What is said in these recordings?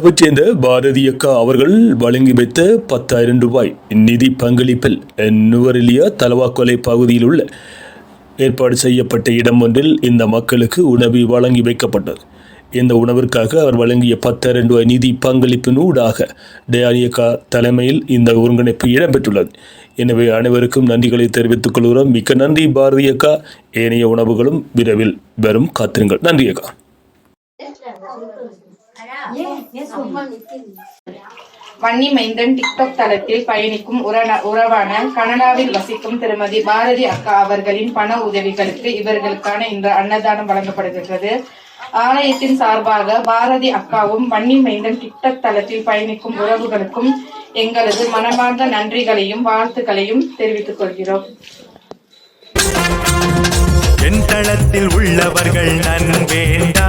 அவற்றைச் சேர்ந்த பாரதி அக்கா அவர்கள் வழங்கி வைத்த பத்தாயிரம் ரூபாய் நிதி பங்களிப்பில் நுவரெலியா தலவாக்கொலை பகுதியில் உள்ள ஏற்பாடு செய்யப்பட்ட இடம் ஒன்றில் இந்த மக்களுக்கு உணவு வழங்கி வைக்கப்பட்டது. இந்த உணவிற்காக அவர் வழங்கிய பத்தாயிரம் ரூபாய் நிதி பங்களிப்பின் ஊடாக டயானியக்கா தலைமையில் இந்த ஒருங்கிணைப்பு இடம்பெற்றுள்ளது. எனவே அனைவருக்கும் நன்றிகளை தெரிவித்துக் கொள்கிறோம். மிக்க நன்றி பாரதி அக்கா. ஏனைய உணவுகளும் விரைவில் வரும். காத்திருங்கள். நன்றி அக்கா. வன்னி மைந்தன் டிக்டாக் தளத்தில் பயணிக்கும் உறவான கனடாவில் வசிக்கும் திருமதி பாரதி அக்கா அவர்களின் பண உதவிகளுக்கு இவர்களுக்கான இன்று அன்னதானம் வழங்கப்படுகின்றது. ஆலயத்தின் சார்பாக பாரதி அக்காவும் வன்னி மைந்தன் டிக்டாக் தளத்தில் பயணிக்கும் உறவுகளுக்கும் எங்களது மனமார்ந்த நன்றிகளையும் வாழ்த்துக்களையும் தெரிவித்துக் கொள்கிறோம். என் தளத்தில் உள்ளவர்கள் நன்வேண்டா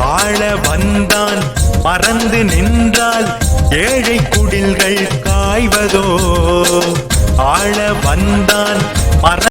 ஆள வந்தான். மறந்து நின்றால் ஏழை குடில்கள் காய்வதோ? ஆள வந்தான். மற